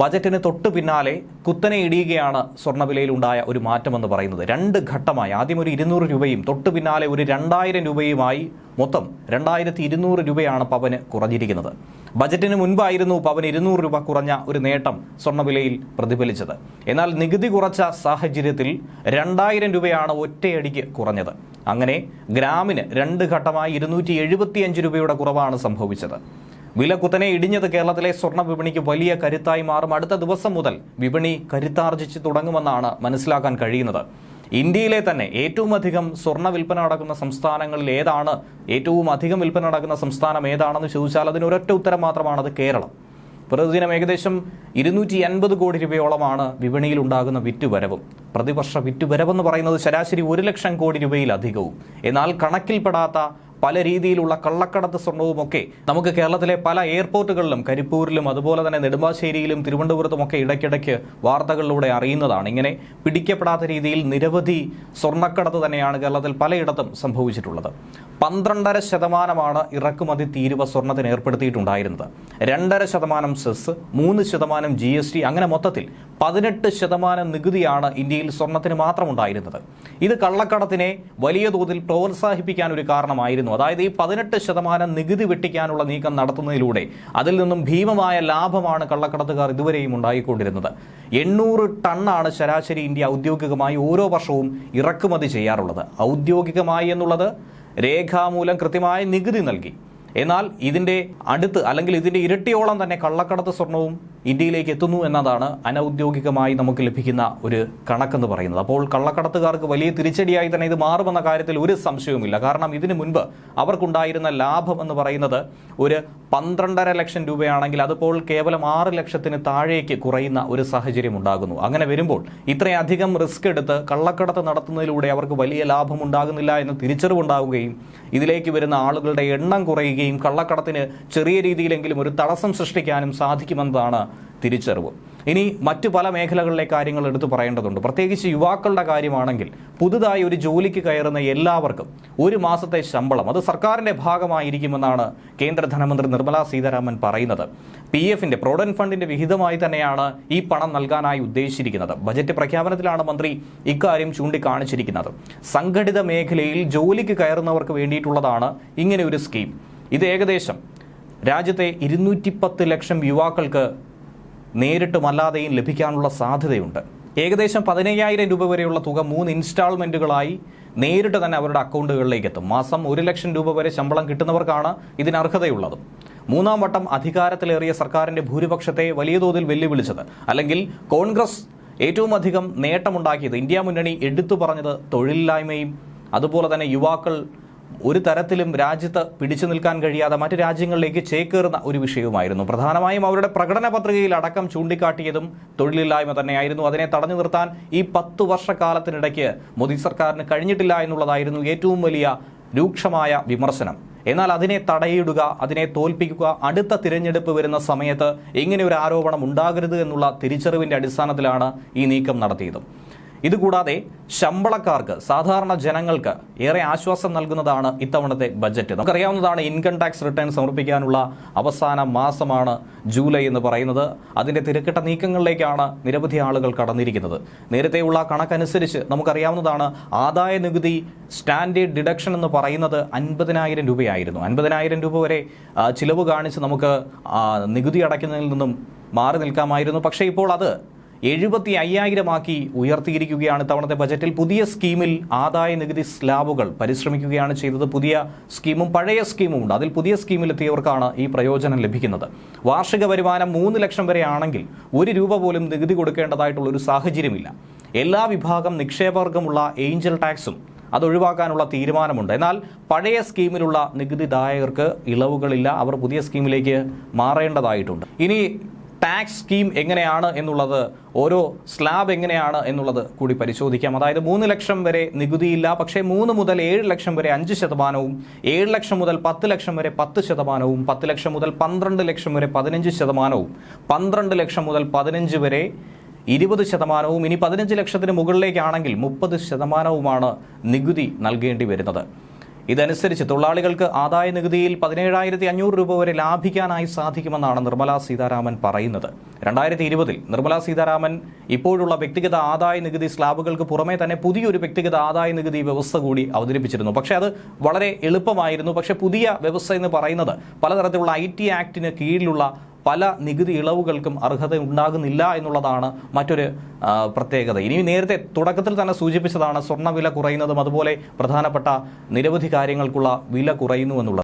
ബജറ്റിന് തൊട്ട് പിന്നാലെ കുത്തനെ ഇടിയുകയാണ് സ്വർണവിലയിലുണ്ടായ ഒരു മാറ്റമെന്ന് പറയുന്നത്. രണ്ട് ഘട്ടമായി. ആദ്യം ഒരു ഇരുന്നൂറ് രൂപയും തൊട്ട് പിന്നാലെ ഒരു രണ്ടായിരം രൂപയുമായി മൊത്തം രണ്ടായിരത്തി ഇരുന്നൂറ് രൂപയാണ് പവന് കുറഞ്ഞിരിക്കുന്നത്. ബജറ്റിന് മുൻപായിരുന്നു പവൻ ഇരുന്നൂറ് രൂപ കുറഞ്ഞ ഒരു നേട്ടം സ്വർണവിലയിൽ പ്രതിഫലിച്ചത്. എന്നാൽ നികുതി കുറച്ച സാഹചര്യത്തിൽ രണ്ടായിരം രൂപയാണ് ഒറ്റയടിക്ക് കുറഞ്ഞത്. അങ്ങനെ ഗ്രാമിന് രണ്ട് ഘട്ടമായി ഇരുന്നൂറ്റി രൂപയുടെ കുറവാണ് സംഭവിച്ചത്. വില കുത്തനെ ഇടിഞ്ഞത് കേരളത്തിലെ സ്വർണ വിപണിക്ക് വലിയ കരുത്തായി മാറും. അടുത്ത ദിവസം മുതൽ വിപണി കരുത്താർജിച്ച് തുടങ്ങുമെന്നാണ് മനസ്സിലാക്കാൻ കഴിയുന്നത്. ഇന്ത്യയിലെ തന്നെ ഏറ്റവും അധികം സ്വർണ വിൽപ്പന നടക്കുന്ന സംസ്ഥാനങ്ങളിൽ ഏതാണ്? ഏറ്റവും അധികം വിൽപ്പന നടക്കുന്ന സംസ്ഥാനം ഏതാണെന്ന് ചോദിച്ചാൽ അതിന് ഒരൊറ്റ ഉത്തരം മാത്രമാണ് അത് കേരളം. പ്രതിദിനം ഏകദേശം ഇരുന്നൂറ്റി അൻപത് കോടി രൂപയോളമാണ് വിപണിയിൽ ഉണ്ടാകുന്ന വിറ്റുവരവും. പ്രതിവർഷ വിറ്റുവരവെന്ന് പറയുന്നത് ശരാശരി ഒരു ലക്ഷം കോടി രൂപയിലധികവും. എന്നാൽ കണക്കിൽപ്പെടാത്ത പല രീതിയിലുള്ള കള്ളക്കടത്ത് സ്വർണവുമൊക്കെ നമുക്ക് കേരളത്തിലെ പല എയർപോർട്ടുകളിലും കരിപ്പൂരിലും അതുപോലെ തന്നെ നെടുമ്പാശ്ശേരിയിലും തിരുവനന്തപുരത്തുമൊക്കെ ഇടയ്ക്കിടയ്ക്ക് വാർത്തകളിലൂടെ അറിയുന്നതാണ്. ഇങ്ങനെ പിടിക്കപ്പെടാത്ത രീതിയിൽ നിരവധി സ്വർണക്കടത്ത് തന്നെയാണ് കേരളത്തിൽ പലയിടത്തും സംഭവിച്ചിട്ടുള്ളത്. പന്ത്രണ്ടര ശതമാനമാണ് ഇറക്കുമതി തീരുവ സ്വർണത്തിന് ഏർപ്പെടുത്തിയിട്ടുണ്ടായിരുന്നത്. രണ്ടര ശതമാനം സെസ് മൂന്ന് ശതമാനം ജി എസ് ടി അങ്ങനെ മൊത്തത്തിൽ പതിനെട്ട് ശതമാനം നികുതിയാണ് ഇന്ത്യയിൽ സ്വർണത്തിന് മാത്രം ഉണ്ടായിരുന്നത് ഇത് കള്ളക്കടത്തിനെ വലിയ തോതിൽ പ്രോത്സാഹിപ്പിക്കാൻ ഒരു കാരണമായിരുന്നു അതായത് ഈ പതിനെട്ട് ശതമാനം നികുതി വെട്ടിക്കാനുള്ള നീക്കം നടത്തുന്നതിലൂടെ അതിൽ നിന്നും ഭീമമായ ലാഭമാണ് കള്ളക്കടത്തുകാർ ഇതുവരെയും ഉണ്ടായിക്കൊണ്ടിരുന്നത്. എണ്ണൂറ് ടണ്ണാണ് ശരാശരി ഇന്ത്യ ഔദ്യോഗികമായി ഓരോ വർഷവും ഇറക്കുമതി ചെയ്യാറുള്ളത്. ഔദ്യോഗികമായി എന്നുള്ളത് രേഖാമൂലം കൃത്യമായ നികുതി നൽകി. എന്നാൽ ഇതിന്റെ അടുത്ത് അല്ലെങ്കിൽ ഇതിന്റെ ഇരട്ടിയോളം തന്നെ കള്ളക്കടത്ത് സ്വർണവും ഇന്ത്യയിലേക്ക് എത്തുന്നു എന്നതാണ് അനൌദ്യോഗികമായി നമുക്ക് ലഭിക്കുന്ന ഒരു കണക്കെന്ന് പറയുന്നത്. അപ്പോൾ കള്ളക്കടത്തുകാർക്ക് വലിയ തിരിച്ചടിയായി തന്നെ ഇത് മാറുമെന്ന കാര്യത്തിൽ ഒരു സംശയവുമില്ല. കാരണം ഇതിനു മുൻപ് അവർക്കുണ്ടായിരുന്ന ലാഭം എന്ന് പറയുന്നത് ഒരു പന്ത്രണ്ടര ലക്ഷം രൂപയാണെങ്കിൽ അതിപ്പോൾ കേവലം ആറ് ലക്ഷത്തിന് താഴേക്ക് കുറയുന്ന ഒരു സാഹചര്യം ഉണ്ടാകുന്നു. അങ്ങനെ വരുമ്പോൾ ഇത്രയധികം റിസ്ക് എടുത്ത് കള്ളക്കടത്ത് നടത്തുന്നതിലൂടെ അവർക്ക് വലിയ ലാഭം ഉണ്ടാകുന്നില്ല എന്ന് തിരിച്ചറിവുണ്ടാവുകയും ഇതിലേക്ക് വരുന്ന ആളുകളുടെ എണ്ണം കുറയുകയും കള്ളക്കടത്തിന് ചെറിയ രീതിയിലെങ്കിലും ഒരു തടസ്സം സൃഷ്ടിക്കാനും സാധിക്കുമെന്നതാണ് തിരിച്ചറിവ്. ഇനി മറ്റു പല മേഖലകളിലെ കാര്യങ്ങൾ എടുത്തു പറയേണ്ടതുണ്ട്. പ്രത്യേകിച്ച് യുവാക്കളുടെ കാര്യമാണെങ്കിൽ പുതുതായി ഒരു ജോലിക്ക് കയറുന്ന എല്ലാവർക്കും ഒരു മാസത്തെ ശമ്പളം അത് സർക്കാരിന്റെ ഭാഗമായിരിക്കുമെന്നാണ് കേന്ദ്ര ധനമന്ത്രി നിർമ്മലാ സീതാരാമൻ പറയുന്നത്. പി എഫിന്റെ പ്രോവിഡന്റ് ഫണ്ടിന്റെ വിഹിതമായി തന്നെയാണ് ഈ പണം നൽകാനായി ഉദ്ദേശിച്ചിരിക്കുന്നത്. ബജറ്റ് പ്രഖ്യാപനത്തിലാണ് മന്ത്രി ഇക്കാര്യം ചൂണ്ടിക്കാണിച്ചിരിക്കുന്നത്. സംഘടിത മേഖലയിൽ ജോലിക്ക് കയറുന്നവർക്ക് വേണ്ടിയിട്ടുള്ളതാണ് ഇങ്ങനെ ഒരു സ്കീം. ഇത് ഏകദേശം രാജ്യത്തെ ഇരുന്നൂറ്റി പത്ത് ലക്ഷം യുവാക്കൾക്ക് നേരിട്ടും അല്ലാതെയും ലഭിക്കാനുള്ള സാധ്യതയുണ്ട്. ഏകദേശം പതിനയ്യായിരം രൂപ വരെയുള്ള തുക മൂന്ന് ഇൻസ്റ്റാൾമെന്റുകളായി നേരിട്ട് തന്നെ അവരുടെ അക്കൗണ്ടുകളിലേക്ക് എത്തും മാസം ഒരു ലക്ഷം രൂപ വരെ ശമ്പളം കിട്ടുന്നവർക്കാണ് ഇതിന് അർഹതയുള്ളത്. മൂന്നാം വട്ടം അധികാരത്തിലേറിയ സർക്കാരിന്റെ ഭൂരിപക്ഷത്തെ വലിയ തോതിൽ വെല്ലുവിളിച്ചത്. അല്ലെങ്കിൽ കോൺഗ്രസ് ഏറ്റവും അധികം നേട്ടമുണ്ടാക്കിയത് ഇന്ത്യ മുന്നണി എടുത്തു പറഞ്ഞത് തൊഴിലില്ലായ്മയും അതുപോലെ തന്നെ യുവാക്കൾ ഒരു തരത്തിലും രാജ്യത്ത് പിടിച്ചു നിൽക്കാൻ കഴിയാതെ മറ്റു രാജ്യങ്ങളിലേക്ക് ചേക്കേറുന്ന ഒരു വിഷയവുമായിരുന്നു. പ്രധാനമായും അവരുടെ പ്രകടന പത്രികയിൽ അടക്കം ചൂണ്ടിക്കാട്ടിയതും തൊഴിലില്ലായ്മ തന്നെയായിരുന്നു. അതിനെ തടഞ്ഞു നിർത്താൻ ഈ പത്ത് വർഷക്കാലത്തിനിടയ്ക്ക് മോദി സർക്കാരിന് കഴിഞ്ഞിട്ടില്ല എന്നുള്ളതായിരുന്നു ഏറ്റവും വലിയ രൂക്ഷമായ വിമർശനം. എന്നാൽ അതിനെ തടയിടുക അതിനെ തോൽപ്പിക്കുക അടുത്ത തിരഞ്ഞെടുപ്പ് വരുന്ന സമയത്ത് ഇങ്ങനെ ഒരു ആരോപണം ഉണ്ടാകരുത് എന്നുള്ള തിരിച്ചറിവിന്റെ അടിസ്ഥാനത്തിലാണ് ഈ നീക്കം നടത്തിയത്. ഇതുകൂടാതെ ശമ്പളക്കാർക്ക് സാധാരണ ജനങ്ങൾക്ക് ഏറെ ആശ്വാസം നൽകുന്നതാണ് ഇത്തവണത്തെ ബജറ്റ്. നമുക്കറിയാവുന്നതാണ് ഇൻകം ടാക്സ് റിട്ടേൺ സമർപ്പിക്കാനുള്ള അവസാന മാസമാണ് ജൂലൈ എന്ന് പറയുന്നത്. അതിന്റെ തിരക്കിട്ട നീക്കങ്ങളിലേക്കാണ് നിരവധി ആളുകൾ കടന്നിരിക്കുന്നത്. നേരത്തെയുള്ള കണക്കനുസരിച്ച് നമുക്കറിയാവുന്നതാണ് ആദായ നികുതി സ്റ്റാൻഡേർഡ് ഡിഡക്ഷൻ എന്ന് പറയുന്നത് അൻപതിനായിരം രൂപയായിരുന്നു. അൻപതിനായിരം രൂപ വരെ ചിലവ് കാണിച്ച് നമുക്ക് നികുതി അടയ്ക്കുന്നതിൽ നിന്നും മാറി നിൽക്കാമായിരുന്നു. പക്ഷേ ഇപ്പോൾ അത് എഴുപത്തി അയ്യായിരമാക്കി ഉയർത്തിയിരിക്കുകയാണ് ഇത്തവണത്തെ ബജറ്റിൽ. പുതിയ സ്കീമിൽ ആദായ നികുതി സ്ലാബുകൾ പരിശ്രമിക്കുകയാണ് ചെയ്തത്. പുതിയ സ്കീമും പഴയ സ്കീമും ഉണ്ട്. അതിൽ പുതിയ സ്കീമിലെത്തിയവർക്കാണ് ഈ പ്രയോജനം ലഭിക്കുന്നത്. വാർഷിക വരുമാനം മൂന്ന് ലക്ഷം വരെ ആണെങ്കിൽ ഒരു രൂപ പോലും നികുതി കൊടുക്കേണ്ടതായിട്ടുള്ള ഒരു സാഹചര്യമില്ല. എല്ലാ വിഭാഗം നിക്ഷേപകർക്കുമുള്ള ഏഞ്ചൽ ടാക്സും അത് ഒഴിവാക്കാനുള്ള തീരുമാനമുണ്ട്. എന്നാൽ പഴയ സ്കീമിലുള്ള നികുതിദായകർക്ക് ഇളവുകളില്ല. അവർ പുതിയ സ്കീമിലേക്ക് മാറേണ്ടതായിട്ടുണ്ട്. ഇനി ടാക്സ് സ്കീം എങ്ങനെയാണ് എന്നുള്ളത് ഓരോ സ്ലാബ് എങ്ങനെയാണ് എന്നുള്ളത് കൂടി പരിശോധിക്കാം. അതായത് മൂന്ന് ലക്ഷം വരെ നികുതിയില്ല പക്ഷേ മൂന്ന് മുതൽ ഏഴ് ലക്ഷം വരെ അഞ്ച് ശതമാനവും ഏഴ് ലക്ഷം മുതൽ പത്ത് ലക്ഷം വരെ പത്ത് ശതമാനവും പത്ത് ലക്ഷം മുതൽ പന്ത്രണ്ട് ലക്ഷം വരെ പതിനഞ്ച് ശതമാനവും പന്ത്രണ്ട് ലക്ഷം മുതൽ പതിനഞ്ച് വരെ ഇരുപത് ശതമാനവും ഇനി പതിനഞ്ച് ലക്ഷത്തിന് മുകളിലേക്കാണെങ്കിൽ മുപ്പത് ശതമാനവുമാണ് നികുതി നൽകേണ്ടി വരുന്നത്. ഇതനുസരിച്ച് തൊഴിലാളികൾക്ക് ആദായ നികുതിയിൽ പതിനേഴായിരത്തി അഞ്ഞൂറ് രൂപ വരെ ലാഭിക്കാനായി സാധിക്കുമെന്നാണ് നിർമ്മലാ സീതാരാമൻ പറയുന്നത്. രണ്ടായിരത്തി ഇരുപതിൽ നിർമ്മലാ സീതാരാമൻ ഇപ്പോഴുള്ള വ്യക്തിഗത ആദായ നികുതി സ്ലാബുകൾക്ക് പുറമേ തന്നെ പുതിയൊരു വ്യക്തിഗത ആദായ നികുതി വ്യവസ്ഥ കൂടി അവതരിപ്പിച്ചിരുന്നു. പക്ഷേ അത് വളരെ എളുപ്പമായിരുന്നു. പക്ഷേ പുതിയ വ്യവസ്ഥ എന്ന് പറയുന്നത് പലതരത്തിലുള്ള ഐ ടി ആക്ടിന് കീഴിലുള്ള പല നികുതി ഇളവുകൾക്കും അർഹത ഉണ്ടാകുന്നില്ല എന്നുള്ളതാണ് മറ്റൊരു പ്രത്യേകത. ഇനി നേരത്തെ തുടക്കത്തിൽ തന്നെ സൂചിപ്പിച്ചതാണ് സ്വർണ വില കുറയുന്നതും അതുപോലെ പ്രധാനപ്പെട്ട നിരവധി കാര്യങ്ങൾക്കുള്ള വില കുറയുന്നു എന്നുള്ളത്.